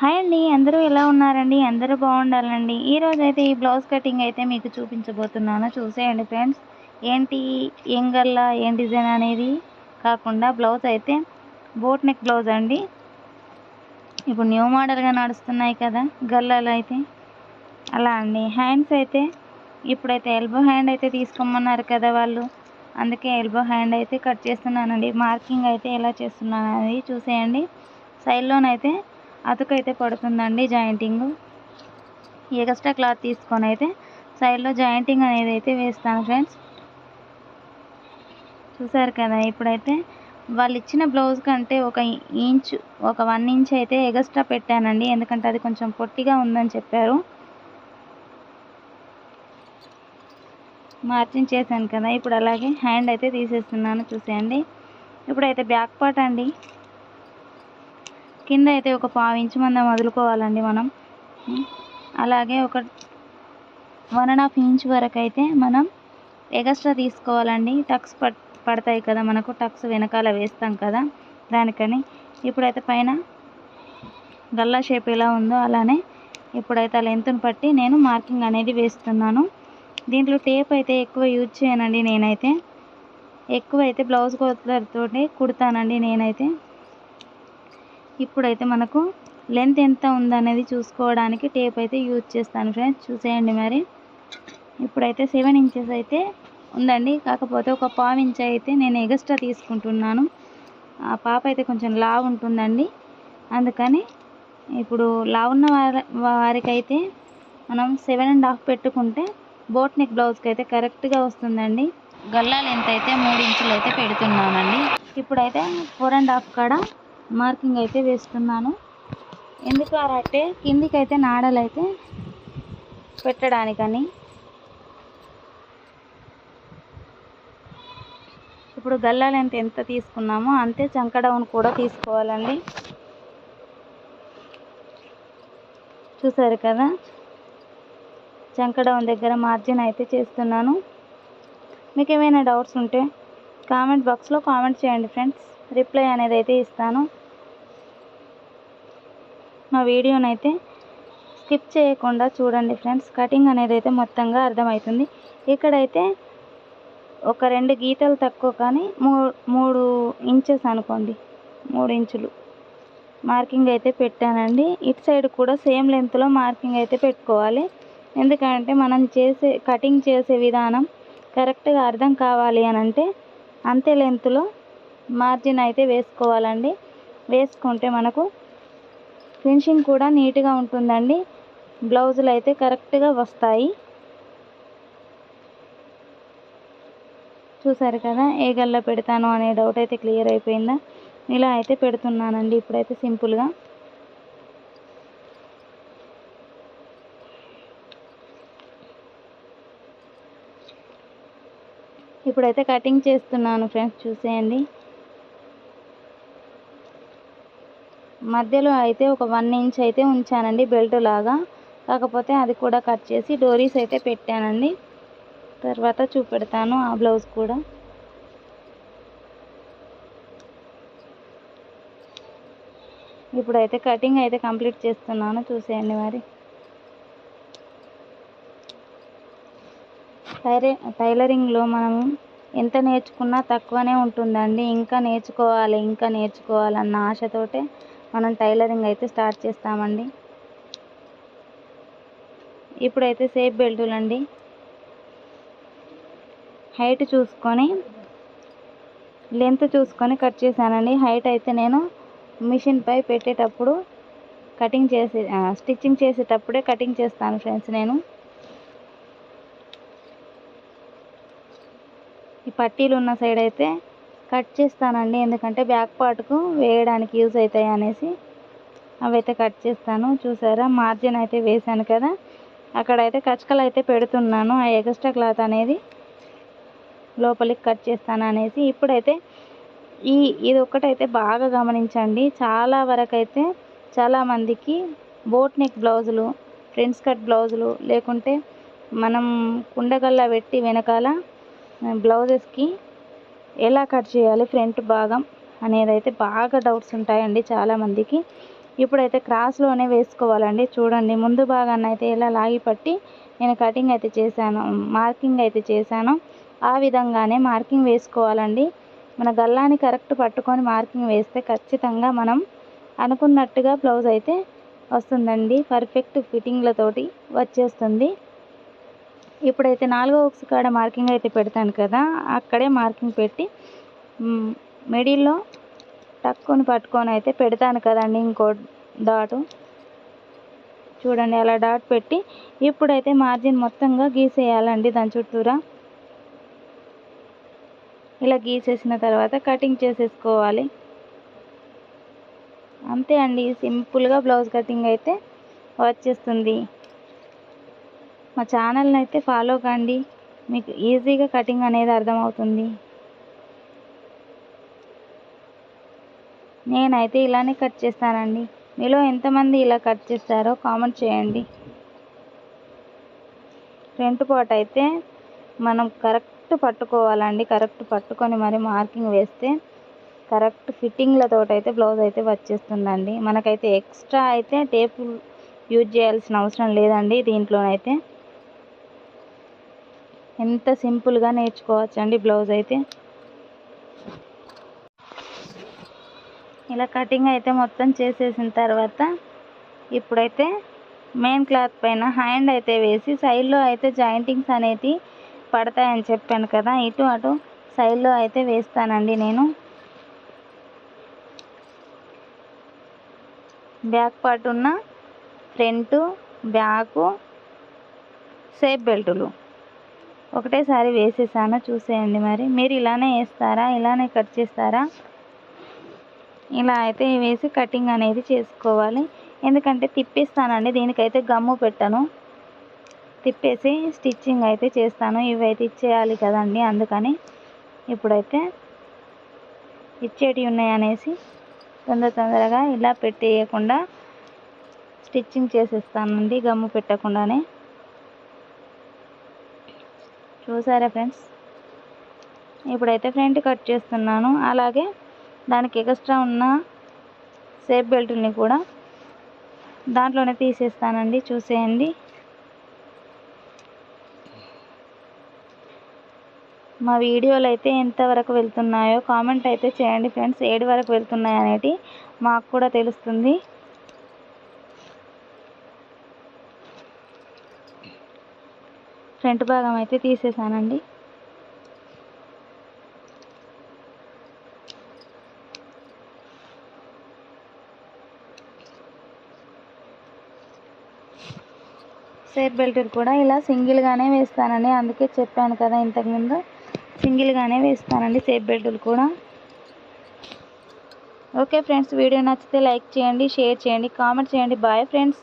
Hi అండి అందరూ ఎలా ఉన్నారండి? అందరూ బాగుండాలండి. ఈరోజు అయితే ఈ బ్లౌజ్ కటింగ్ అయితే మీకు చూపించబోతున్నాను. చూసేయండి ఫ్రెండ్స్. ఏంటి ఏం గల్లా ఏం డిజైన్ అనేది? కాకుండా బ్లౌజ్ అయితే బోట్ నెక్ బ్లౌజ్ అండి. ఇప్పుడు న్యూ మోడల్గా నడుస్తున్నాయి కదా గల్లాలు అయితే. అలా అండి. హ్యాండ్స్ అయితే ఇప్పుడైతే ఎల్బో హ్యాండ్ అయితే తీసుకోమన్నారు కదా వాళ్ళు. అందుకే ఎల్బో హ్యాండ్ అయితే కట్ చేస్తున్నానండి. మార్కింగ్ అయితే ఎలా చేస్తున్నాను అనేది చూసేయండి. సైడ్లోనైతే అతుకైతే పడుతుందండి జాయింటింగ్. ఎక్స్ట్రా క్లాత్ తీసుకొని అయితే సైడ్లో జాయింటింగ్ అనేది అయితే వేస్తాను ఫ్రెండ్స్. చూసారు కదా ఇప్పుడైతే వాళ్ళు ఇచ్చిన బ్లౌజ్ కంటే ఒక ఇంచ్ ఒక వన్ ఇంచ్ అయితే ఎగస్ట్రా పెట్టానండి. ఎందుకంటే అది కొంచెం పొట్టిగా ఉందని చెప్పారు. మార్చింగ్ చేశాను కదా ఇప్పుడు అలాగే హ్యాండ్ అయితే తీసేస్తున్నాను చూసేయండి. ఇప్పుడైతే బ్యాక్ పార్ట్ అండి. కింద అయితే ఒక పావు ఇంచు మందం వదులుకోవాలండి మనం. అలాగే ఒక వన్ అండ్ హాఫ్ ఇంచ్ వరకు అయితే మనం ఎగస్ట్రా తీసుకోవాలండి. టక్స్ పడతాయి కదా మనకు టక్స్ వెనకాల వేస్తాం కదా దానికని. ఇప్పుడైతే పైన గల్లా షేప్ ఎలా ఉందో అలానే ఇప్పుడైతే ఆ లెంత్ని బట్టి నేను మార్కింగ్ అనేది వేస్తున్నాను. దీంట్లో టేప్ అయితే ఎక్కువ యూజ్ చేయనండి నేనైతే. ఎక్కువ అయితే బ్లౌజ్ కోతలతోటి కుడతానండి నేనైతే. ఇప్పుడైతే మనకు లెంత్ ఎంత ఉందనేది చూసుకోవడానికి టేప్ అయితే యూజ్ చేస్తాను ఫ్రెండ్స్. చూసేయండి మరి. ఇప్పుడైతే సెవెన్ ఇంచెస్ అయితే ఉందండి. కాకపోతే ఒక పావు ఇంచ్ అయితే నేను ఎగస్ట్రా తీసుకుంటున్నాను. ఆ పాప అయితే కొంచెం లావు ఉంటుందండి. అందుకని ఇప్పుడు లావు ఉన్న వారి వారికైతే మనం సెవెన్ అండ్ హాఫ్ పెట్టుకుంటే బోట్ నెక్ బ్లౌజ్కి అయితే కరెక్ట్గా వస్తుందండి. గల్లా లెంత్ అయితే మూడు ఇంచులు అయితే పెడుతున్నానండి. ఇప్పుడైతే ఫోర్ అండ్ హాఫ్ కాడ మార్కింగ్ అయితే వేస్తున్నాను. ఎందుకు అంటే కిందికి అయితే నాడలు అయితే పెట్టడానికని. ఇప్పుడు గల్లా లెంత్ ఎంత తీసుకున్నామో అంతే చంక డౌన్ కూడా తీసుకోవాలండి. చూసారు కదా? చంక డౌన్ దగ్గర మార్జిన్ అయితే చేస్తున్నాను. మీకు ఏమైనా డౌట్స్ ఉంటే కామెంట్ బాక్స్లో కామెంట్ చేయండి ఫ్రెండ్స్. రిప్లై అనేది అయితే ఇస్తాను. మా వీడియోని అయితే స్కిప్ చేయకుండా చూడండి ఫ్రెండ్స్. కటింగ్ అనేది అయితే మొత్తంగా అర్థమవుతుంది. ఇక్కడైతే ఒక రెండు గీతలు తక్కువ కానీ మూడు మూడు ఇంచెస్ అనుకోండి. మూడు ఇంచులు. మార్కింగ్ అయితే పెట్టానండి. ఇటు సైడ్ కూడా సేమ్ లెంత్లో మార్కింగ్ అయితే పెట్టుకోవాలి. ఎందుకంటే మనం చేసే కటింగ్ చేసే విధానం కరెక్ట్గా అర్థం కావాలి అని అంటే అంతే లెంత్లో మార్జిన్ అయితే వేసుకోవాలండి. వేసుకుంటే మనకు ఫినిషింగ్ కూడా నీట్గా ఉంటుందండి. బ్లౌజులు అయితే కరెక్ట్గా వస్తాయి. చూసారు కదా ఏ గల్లా పెడతాను అనే డౌట్ అయితే క్లియర్ అయిపోయిందా? ఇలా అయితే పెడుతున్నానండి ఇప్పుడైతే సింపుల్గా. ఇప్పుడైతే కటింగ్ చేస్తున్నాను ఫ్రెండ్స్ చూసేయండి. మధ్యలో అయితే ఒక వన్ ఇంచ్ అయితే ఉంచానండి బెల్ట్ లాగా. కాకపోతే అది కూడా కట్ చేసి డోరీస్ అయితే పెట్టానండి. తర్వాత చూపెడతాను ఆ బ్లౌజ్ కూడా. ఇప్పుడైతే కటింగ్ అయితే కంప్లీట్ చేస్తున్నాను చూసేయండి మరి. టైరే టైలరింగ్లో మనము ఎంత నేర్చుకున్నా తక్కువనే ఉంటుందండి. ఇంకా నేర్చుకోవాలి ఇంకా నేర్చుకోవాలన్న ఆశతోటే మనం టైలరింగ్ అయితే స్టార్ట్ చేస్తామండి. ఇప్పుడైతే సేఫ్ బెల్టులు అండి హైట్ చూసుకొని లెంత్ చూసుకొని కట్ చేశానండి. హైట్ అయితే నేను మిషన్పై పెట్టేటప్పుడు కటింగ్ చేసే స్టిచ్చింగ్ చేసేటప్పుడే కటింగ్ చేస్తాను ఫ్రెండ్స్ నేను. ఈ పట్టీలు ఉన్న సైడ్ అయితే కట్ చేస్తానండి. ఎందుకంటే బ్యాక్ పార్ట్కు వేయడానికి యూజ్ అవుతాయి అనేసి అవైతే కట్ చేస్తాను. చూసారా? మార్జిన్ అయితే వేశాను కదా? అక్కడైతే కచకలు అయితే పెడుతున్నాను. ఆ ఎక్స్ట్రా క్లాత్ అనేది లోపలికి కట్ చేస్తాను అనేసి ఇప్పుడైతే ఈ ఇది ఒక్కటైతే బాగా గమనించండి. చాలా వరకు అయితే చాలామందికి బోట్ నెక్ బ్లౌజులు ఫ్రెండ్స్ కట్ బ్లౌజులు లేకుంటే మనం కుండగల్లా పెట్టి వెనకాల బ్లౌజెస్కి ఎలా కట్ చేయాలి ఫ్రంట్ భాగం అనేది అయితే బాగా డౌట్స్ ఉంటాయండి చాలామందికి. ఇప్పుడైతే క్రాస్లోనే వేసుకోవాలండి. చూడండి ముందు భాగాన్ని అయితే ఇలా లాగి పట్టి నేను కటింగ్ అయితే చేశాను మార్కింగ్ అయితే చేశాను. ఆ విధంగానే మార్కింగ్ వేసుకోవాలండి. మన గల్లాన్ని కరెక్ట్ పట్టుకొని మార్కింగ్ వేస్తే ఖచ్చితంగా మనం అనుకున్నట్టుగా బ్లౌజ్ అయితే వస్తుందండి. పర్ఫెక్ట్ ఫిట్టింగ్లతోటి వచ్చేస్తుంది. ఇప్పుడైతే నాలుగో ఉక్స్ కాడ మార్కింగ్ అయితే పెడతాను కదా అక్కడే మార్కింగ్ పెట్టి మిడిల్లో టక్కుని పట్టుకొని అయితే పెడతాను కదండి ఇంకో డాటు. చూడండి అలా డాట్ పెట్టి ఇప్పుడైతే మార్జిన్ మొత్తంగా గీసేయాలండి దాని చుట్టూరా. ఇలా గీసేసిన తర్వాత కటింగ్ చేసేసుకోవాలి. అంతే అండి సింపుల్గా బ్లౌజ్ కటింగ్ అయితే వచ్చేస్తుంది. మా ఛానల్ని అయితే ఫాలో కండి. మీకు ఈజీగా కటింగ్ అనేది అర్థమవుతుంది. నేనైతే ఇలానే కట్ చేస్తానండి. మీలో ఎంతమంది ఇలా కట్ చేస్తారో కామెంట్ చేయండి. ఫ్రంట్ పార్ట్ అయితే మనం కరెక్ట్ పట్టుకోవాలండి. కరెక్ట్ పట్టుకొని మరి మార్కింగ్ వేస్తే కరెక్ట్ ఫిట్టింగ్లతో అయితే బ్లౌజ్ అయితే వచ్చేస్తుందండి మనకైతే ఎక్స్ట్రా అయితే టేపు యూజ్ చేయాల్సిన అవసరం లేదండి దీంట్లోనైతే. ఎంత సింపుల్గా నేర్చుకోవచ్చండి బ్లౌజ్ అయితే. ఇలా కటింగ్ అయితే మొత్తం చేసేసిన తర్వాత ఇప్పుడైతే మెయిన్ క్లాత్ పైన హ్యాండ్ అయితే వేసి సైడ్లో అయితే జాయింటింగ్స్ అనేవి పడతాయని చెప్పాను కదా ఇటు అటు సైడ్లో అయితే వేస్తానండి నేను. బ్యాక్ పార్ట్ ఉన్న ఫ్రంట్ బ్యాకు సేఫ్ బెల్టులు. ఒకటేసారి వేసేసాను చూసేయండి మరి. మీరు ఇలానే వేస్తారా? ఇలానే కట్ చేస్తారా? ఇలా అయితే వేసి కటింగ్ అనేది చేసుకోవాలి. ఎందుకంటే తిప్పేస్తానండి దీనికైతే గమ్ము పెట్టను. తిప్పేసి స్టిచ్చింగ్ అయితే చేస్తాను. ఇవైతే ఇచ్చేయాలి కదండి అందుకని ఇప్పుడైతే ఇచ్చేటివి ఉన్నాయి అనేసి తొందర తొందరగా ఇలా పెట్టేయకుండా స్టిచ్చింగ్ చేసేస్తానండి గమ్ము పెట్టకుండానే. చూసారా ఫ్రెండ్స్? ఇప్పుడైతే ఫ్రంట్ కట్ చేస్తున్నాను. అలాగే దానికి ఎక్స్ట్రా ఉన్న సేఫ్ బెల్ట్ని కూడా దాంట్లోనే తీసేస్తానండి. చూసేయండి. మా వీడియోలు అయితే ఎంతవరకు వెళ్తున్నాయో కామెంట్ అయితే చేయండి ఫ్రెండ్స్. ఏడు వరకు వెళ్తున్నాయి అనేటి మాకు కూడా తెలుస్తుంది. ఫ్రంట్ భాగం అయితే తీసేసానండి. సేఫ్ బెల్ట్ కూడా ఇలా సింగిల్గానే వేస్తానండి అందుకే చెప్పాను కదా ఇంతకుముందు సింగిల్గానే వేస్తానండి సేఫ్ బెల్టులు కూడా. ఓకే ఫ్రెండ్స్ వీడియో నచ్చితే లైక్ చేయండి షేర్ చేయండి కామెంట్ చేయండి. Bye friends.